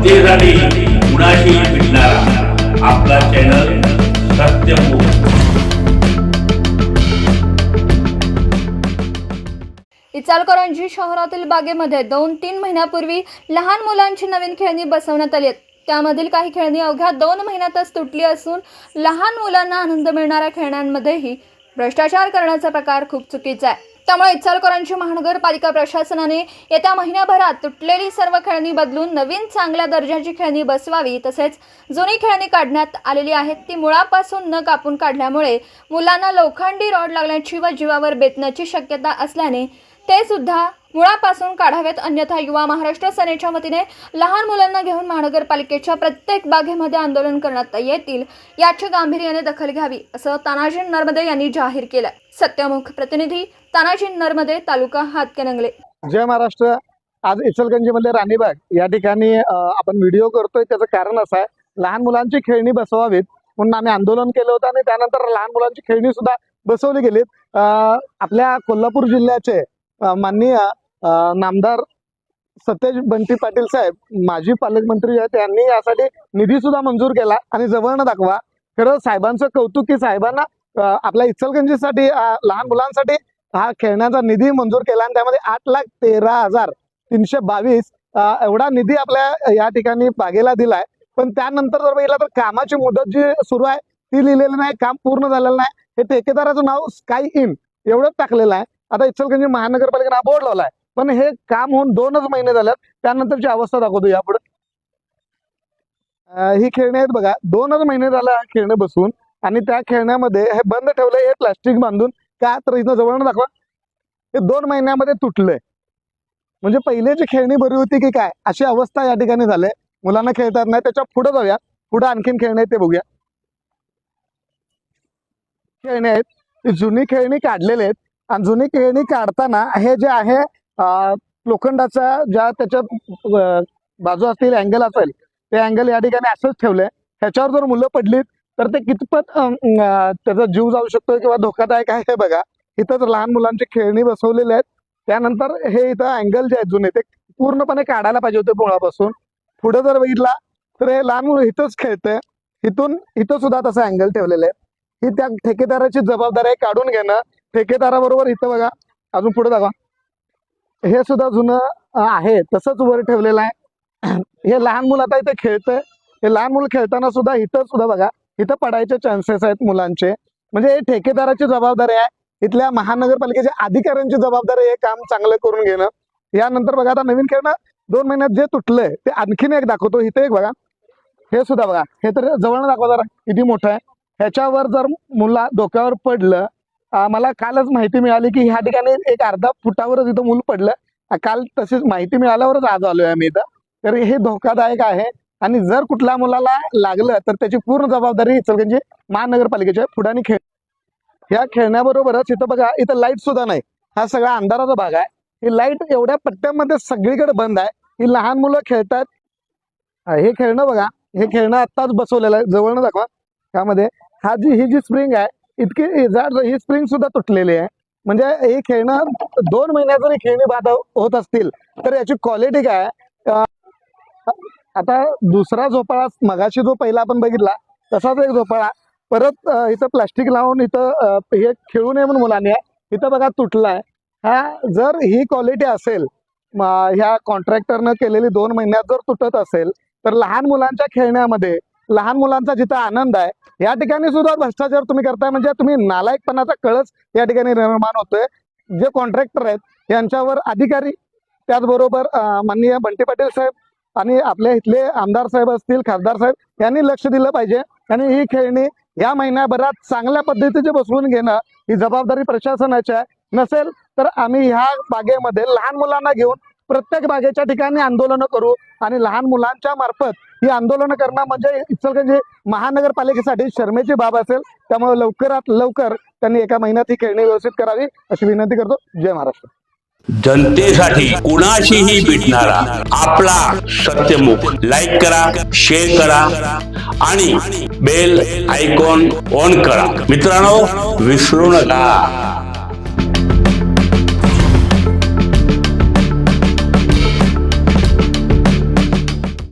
जनतेसाठी कुणाशी भेटणारा आपला चॅनल सत्यमुख इचालकरंजी शहरातील बागेमध्ये दोन तीन महिन्यापूर्वी लहान मुलांची नवीन खेळणी बसवण्यात आली आहेत. त्यामधील काही खेळणी अवघ्या दोन महिन्यातच तुटली असून लहान मुलांना आनंद मिळणाऱ्या खेळण्यांमध्येही भ्रष्टाचार करण्याचा प्रकार खूप चुकीचा आहे. त्यामुळे इचलकरांची महानगरपालिका प्रशासनाने येत्या महिन्याभरात तुटलेली सर्व खेळणी बदलून नवीन चांगल्या दर्जाची खेळणी बसवावी तसेच जुनी खेळणी काढण्यात आलेली आहेत. ती मुळापासून न कापून काढल्यामुळे मुलांना लोखंडी रॉड लागण्याची व जीवावर बेतण्याची शक्यता असल्याने ते सुद्धा मुळापासून काढावेत अन्यथा युवा महाराष्ट्र सेनेच्या वतीने लहान मुलांना घेऊन महानगरपालिकेच्या प्रत्येक बागेमध्ये आंदोलन करण्यात येतील याची गांभीर्याने दखल घ्यावी असं तानाजी नर्मदे यांनी जाहीर केलं सत्यमुख प्रतिनिधी तानाजी नर्मदे तालुका हातकणंगले. जय महाराष्ट्र. आज इचलगंजीमध्ये राणीबाग या ठिकाणी आपण व्हिडिओ करतोय. त्याचं कारण असं आहे लहान मुलांची खेळणी बसवावीत म्हणून आम्ही आंदोलन केलं होतं आणि त्यानंतर लहान मुलांची खेळणी सुद्धा बसवली गेलीत. आपल्या कोल्हापूर जिल्ह्याचे माननीय नामदार सतेज बंटी पाटील साहेब माजी पालकमंत्री आहेत. त्यांनी यासाठी निधी सुद्धा मंजूर केला आणि जवळनं दाखवा. खरं साहेबांचं कौतुक की साहेबांना आपल्या इचलगंजीसाठी लहान मुलांसाठी हा खेळण्याचा निधी मंजूर केला आणि त्यामध्ये आठ लाख तेरा हजार तीनशे बावीस एवढा निधी आपल्या या ठिकाणी बागेला दिलाय. पण त्यानंतर जर बघितलं तर कामाची मुदत जी सुरू आहे ती लिहिलेली नाही काम पूर्ण झालेलं नाही. हे ठेकेदाराचं नाव स्काय इन एवढंच टाकलेलं आहे. आता इचलगंजी महानगरपालिकेनं हा बोर्ड लावलाय. पण हे काम होऊन दोनच महिने झाल्यात. त्यानंतरची अवस्था दाखवतो यापुढे. ही खेळणी आहेत बघा. दोनच महिने झाला खेळणे बसून आणि त्या खेळण्यामध्ये हे बंद ठेवलंय हे प्लास्टिक बांधून. का तर इथं जवळ दाखवा. हे दोन महिन्यामध्ये तुटलंय. म्हणजे पहिले जी खेळणी बरी होती की काय? अशी अवस्था या ठिकाणी झाली मुलांना खेळतात नाही. त्याच्या पुढे जाऊया. पुढे आणखीन खेळणे ते बघूया. खेळणे आहेत. जुनी खेळणी काढलेले आहेत. आणि जुनी खेळणी काढताना हे जे आहे लोखंडाचा ज्या त्याच्यात बाजू असतील अँगल असेल ते अँगल या ठिकाणी असंच ठेवलंय. ह्याच्यावर जर मुलं पडलीत तर ते कितपत त्याचा जीव जाऊ शकतो किंवा धोकादायक आहे हे बघा इथंच लहान मुलांची खेळणी बसवलेले आहेत त्यानंतर हे इथं अँगल जे आहेत जुने ते पूर्णपणे काढायला पाहिजे होते मुळापासून पुढे जर बघितला तर हे लहान मुलं इथंच खेळतंय. इथून इथं सुद्धा तसं अँगल ठेवलेलं आहे ही त्या ठेकेदाराची जबाबदारी आहे काढून घेणं. ठेकेदाराबरोबर इथं बघा. अजून पुढे दाखवा. हे सुद्धा जुनं आहे. तसंच वर ठेवलेलं आहे. हे लहान मुलं आता इथे खेळतंय. हे लहान मुलं खेळताना सुद्धा इथं सुद्धा बघा इथं पडायचे चान्सेस आहेत मुलांचे. म्हणजे हे ठेकेदाराची जबाबदारी आहे. इथल्या महानगरपालिकेच्या अधिकाऱ्यांची जबाबदारी हे काम चांगलं करून घेणं. यानंतर बघा आता नवीन खेळणं दोन महिन्यात जे तुटलंय ते आणखीन एक दाखवतो. इथे एक बघा. हे सुद्धा बघा. हे तर जवळ दाखवा जरा. किती मोठं आहे. ह्याच्यावर जर मुला डोक्यावर पडलं मला कालच माहिती मिळाली की ह्या ठिकाणी एक अर्धा फुटावरच इथं मूल पडलं. काल तशीच माहिती मिळाल्यावरच आज आलोय आम्ही इथं. तर हे धोकादायक आहे आणि जर कुठल्या मुलाला लागलं तर त्याची पूर्ण जबाबदारी इचलकरंजी महानगरपालिकेच्या पुढानी खेळ या खेळण्याबरोबरच इथं बघा इथं लाइट सुद्धा नाही. हा सगळा अंधाराचा भाग आहे. ही लाइट एवढ्या पट्ट्यामध्ये सगळीकडे बंद आहे. ही लहान मुलं खेळतात. हे खेळणं बघा हे खेळणं आत्ताच बसवलेलं आहे. जवळनं दाखवा. त्यामध्ये हा जी ही जी स्प्रिंग आहे इतकी जाड ही स्प्रिंग सुद्धा तुटलेली आहे. म्हणजे हे खेळणं दोन महिन्यात जरी खेळणी बाद होत असतील तर याची क्वालिटी काय आता दुसरा झोपाळा मगाशी जो पहिला आपण बघितला तसाच एक झोपाळा. परत इथं प्लास्टिक लावून इथं हे खेळू नये म्हणून मुलांनी आहे इथं बघा तुटलाय. हा जर ही क्वालिटी असेल ह्या कॉन्ट्रॅक्टरनं केलेली दोन महिन्यात जर तुटत असेल तर लहान मुलांच्या खेळण्यामध्ये लहान मुलांचा जिथं आनंद आहे या ठिकाणी सुद्धा भ्रष्टाचार तुम्ही करताय. म्हणजे तुम्ही नालायकपणाचा कळच या ठिकाणी निर्माण होतोय. जे कॉन्ट्रॅक्टर आहेत यांच्यावर अधिकारी त्याचबरोबर माननीय बंटी पाटील साहेब आणि आपल्या इथले आमदार साहेब असतील खासदार साहेब यांनी लक्ष दिलं पाहिजे. आणि ही खेळणी या महिन्याभरात चांगल्या पद्धतीचे बसवून घेणं ही जबाबदारी प्रशासनाची आहे. नसेल तर आम्ही ह्या बागेमध्ये लहान मुलांना घेऊन प्रत्येक बागेच्या ठिकाणी आंदोलनं करू आणि लहान मुलांच्या मार्फत ही आंदोलनं करणं म्हणजे इचलकरंजी महानगरपालिकेसाठी शर्मेची बाब असेल. त्यामुळे लवकरात लवकर त्यांनी एका महिन्यात ही खेळणी व्यवस्थित करावी अशी विनंती करतो. जय महाराष्ट्र. जनतेसाठी कुणाशीही भेटणारा आपला सत्यमुख. लाईक करा शेअर करा आणि बेल आयकॉन ऑन करा. मित्रांनो विसरू नका.